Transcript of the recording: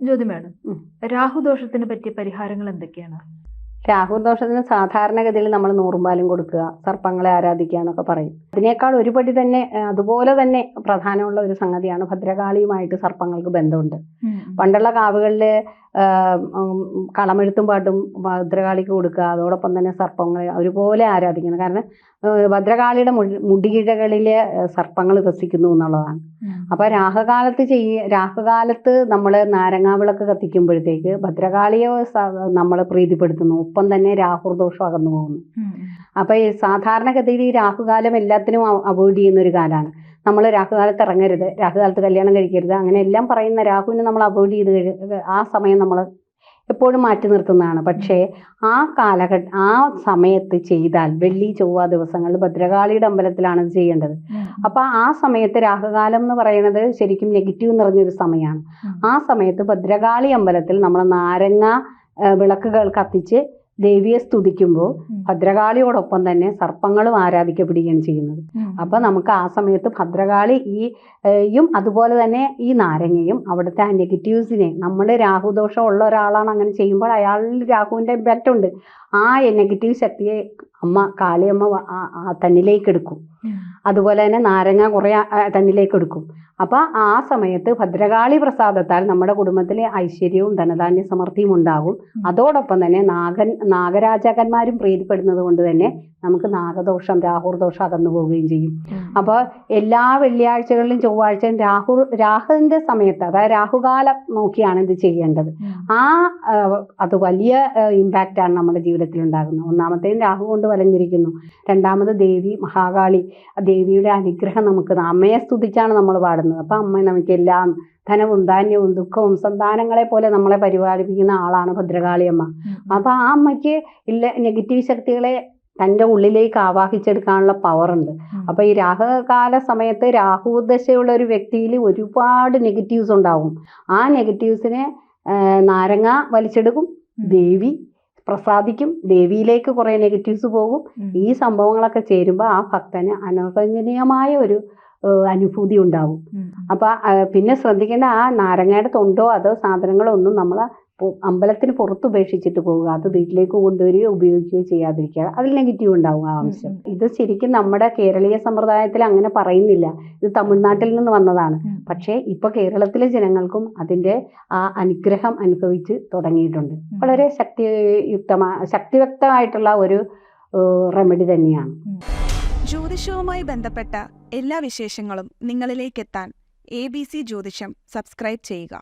ജ്യോതി madam. രാഹുദോഷത്തിന് പറ്റിയ പരിഹാരങ്ങൾ എന്തൊക്കെയാണ്? രാഹുദോഷത്തിന് സാധാരണഗതിയിൽ നമ്മൾ നൂറുമ്പാലും കൊടുക്കുക സർപ്പങ്ങളെ ആരാധിക്കുക എന്നൊക്കെ പറയും. അതിനേക്കാൾ ഒരുപടി തന്നെ അതുപോലെ തന്നെ പ്രധാനമുള്ള ഒരു സംഗതിയാണ് ഭദ്രകാളിയുമായിട്ട് സർപ്പങ്ങൾക്ക് ബന്ധമുണ്ട്. പണ്ടുള്ള കാവുകളിൽ കളമെഴുത്തും പാട്ടും ഭദ്രകാളിക്ക് കൊടുക്കുക. അതോടൊപ്പം തന്നെ സർപ്പങ്ങളെ ഒരുപോലെ ആരാധിക്കണം. കാരണം ഭദ്രകാളിയുടെ മുടി- മുടിയിഴകളിൽ സർപ്പങ്ങൾ വസിക്കുന്നു എന്നുള്ളതാണ്. അപ്പോൾ രാഹുകാലത്ത് ചെയ്യ രാഹുകാലത്ത് നമ്മൾ നാരങ്ങാവിളക്ക് കത്തിക്കുമ്പോഴത്തേക്ക് ഭദ്രകാളിയെ നമ്മൾ പ്രീതിപ്പെടുത്തുന്നു. ഒപ്പം തന്നെ രാഹുർദോഷം അകന്നു പോകുന്നു. അപ്പോൾ ഈ സാധാരണഗതിയിൽ ഈ രാഹുകാലം എല്ലാത്തിനും അവോയ്ഡ് ചെയ്യുന്ന ഒരു കാലമാണ്. നമ്മൾ രാഹുകാലത്ത് ഇറങ്ങരുത്. രാഹുകാലത്ത് കല്യാണം കഴിക്കരുത്. അങ്ങനെ എല്ലാം പറയുന്ന രാഹുവിനെ നമ്മൾ അവോയ്ഡ് ചെയ്ത് ആ സമയം നമ്മൾ എപ്പോഴും മാറ്റി നിർത്തുന്നതാണ്. പക്ഷേ ആ കാലഘട്ട ആ സമയത്ത് ചെയ്താൽ വെള്ളി ചൊവ്വ ദിവസങ്ങളിൽ ഭദ്രകാളിയുടെ അമ്പലത്തിലാണ് ഇത് ചെയ്യേണ്ടത്. അപ്പോൾ ആ സമയത്ത് രാഹുകാലം എന്ന് പറയുന്നത് ശരിക്കും നെഗറ്റീവ് നിറഞ്ഞൊരു സമയമാണ് ആ സമയത്ത് ഭദ്രകാളി അമ്പലത്തിൽ നമ്മൾ നാരങ്ങ വിളക്കുകൾ കത്തിച്ച് ദേവിയെ സ്തുതിക്കുമ്പോൾ ഭദ്രകാളിയോടൊപ്പം തന്നെ സർപ്പങ്ങളും ആരാധിക്കപ്പെടുകയാണ് ചെയ്യുന്നത്. അപ്പം നമുക്ക് ആ സമയത്ത് ഭദ്രകാളി ഈ യും അതുപോലെ തന്നെ ഈ നാരങ്ങയും അവിടുത്തെ ആ നെഗറ്റീവ്സിനെ നമ്മൾ രാഹുദോഷം ഉള്ള ഒരാളാണ് അങ്ങനെ ചെയ്യുമ്പോൾ അയാളിൽ രാഹുവിന്റെ ഇമ്പാക്റ്റ് ഉണ്ട്. ആ നെഗറ്റീവ് ശക്തിയെ അമ്മ കാളിയമ്മ ആ- തന്നിലേക്ക് എടുക്കും. അതുപോലെ തന്നെ നാരങ്ങ കുറേ തന്നിലേക്ക് എടുക്കും. അപ്പോൾ ആ സമയത്ത് ഭദ്രകാളി പ്രസാദത്താൽ നമ്മുടെ കുടുംബത്തിലെ ഐശ്വര്യവും ധനധാന്യ സമൃദ്ധിയും ഉണ്ടാകും. അതോടൊപ്പം തന്നെ നാഗൻ നാഗരാജാക്കന്മാരും പ്രീതിപ്പെടുന്നത് കൊണ്ട് തന്നെ നമുക്ക് നാഗദോഷം രാഹുർദോഷം അകന്നു പോവുകയും ചെയ്യും. അപ്പോൾ എല്ലാ വെള്ളിയാഴ്ചകളിലും ചൊവ്വാഴ്ചയും രാഹു രാഹുവിന്റെ സമയത്ത് അതായത് രാഹുകാലം നോക്കിയാണ് ഇത് ചെയ്യേണ്ടത്. ആ അത് വലിയ ഇമ്പാക്റ്റ് ആണ് നമ്മുടെ ജീവിതത്തിൽ ഉണ്ടാകുന്നത്. ഒന്നാമത്തേയും രാഹു കൊണ്ട് വലഞ്ഞിരിക്കുന്നു രണ്ടാമത് ദേവി മഹാകാളി. ആ ദേവിയുടെ അനുഗ്രഹം നമുക്ക് അമ്മയെ സ്തുതിച്ചാണ് നമ്മൾ പാടുന്നത്. അപ്പം അമ്മ നമുക്ക് എല്ലാം ധനവും ധാന്യവും ദുഃഖവും സന്താനങ്ങളെ പോലെ നമ്മളെ പരിപാലിപ്പിക്കുന്ന ആളാണ് ഭദ്രകാളി അമ്മ. അപ്പോൾ ആ അമ്മയ്ക്ക് ഇല്ല നെഗറ്റീവ് ശക്തികളെ തന്റെ ഉള്ളിലേക്ക് ആവാഹിച്ചെടുക്കാനുള്ള പവറുണ്ട് അപ്പോൾ ഈ രാഹുകാല സമയത്ത് രാഹുദശയുള്ള ഒരു വ്യക്തിയിൽ ഒരുപാട് നെഗറ്റീവ്സ് ഉണ്ടാവും. ആ നെഗറ്റീവ്സിനെ നാരങ്ങ വലിച്ചെടുക്കും. ദേവി പ്രസാദിക്കും ദേവിയിലേക്ക് കുറേ നെഗറ്റീവ്സ് പോകും. ഈ സംഭവങ്ങളൊക്കെ ചേരുമ്പോൾ ആ ഭക്തന് അനവചനീയമായ ഒരു അനുഭൂതി ഉണ്ടാവും. അപ്പോൾ പിന്നെ ശ്രദ്ധിക്കേണ്ട ആ നാരങ്ങയുടെ തൊണ്ടോ അതോ സാധനങ്ങളോ ഒന്നും നമ്മൾ അമ്പലത്തിന് പുറത്ത് ഉപേക്ഷിച്ചിട്ട് പോവുക അത് വീട്ടിലേക്ക് കൊണ്ടുവരികയോ ഉപയോഗിക്കുകയോ ചെയ്യാതിരിക്കുക അതിൽ നെഗറ്റീവ് ഉണ്ടാവും ആ അംശം. ഇത് ശരിക്കും നമ്മുടെ കേരളീയ സമ്പ്രദായത്തിൽ അങ്ങനെ പറയുന്നില്ല. ഇത് തമിഴ്നാട്ടിൽ നിന്ന് വന്നതാണ്. പക്ഷേ ഇപ്പോൾ കേരളത്തിലെ ജനങ്ങൾക്കും അതിന്റെ ആ അനുഗ്രഹം അനുഭവിച്ച് തുടങ്ങിയിട്ടുണ്ട്. വളരെ ശക്തിയുക്തമായ ശക്തിവ്യക്തമായിട്ടുള്ള ഒരു റെമഡി തന്നെയാണ്. ജ്യോതിഷവുമായി ബന്ധപ്പെട്ട എല്ലാ വിശേഷങ്ങളും നിങ്ങളിലേക്കെത്താൻ എ ബി സി ജ്യോതിഷം സബ്സ്ക്രൈബ് ചെയ്യുക.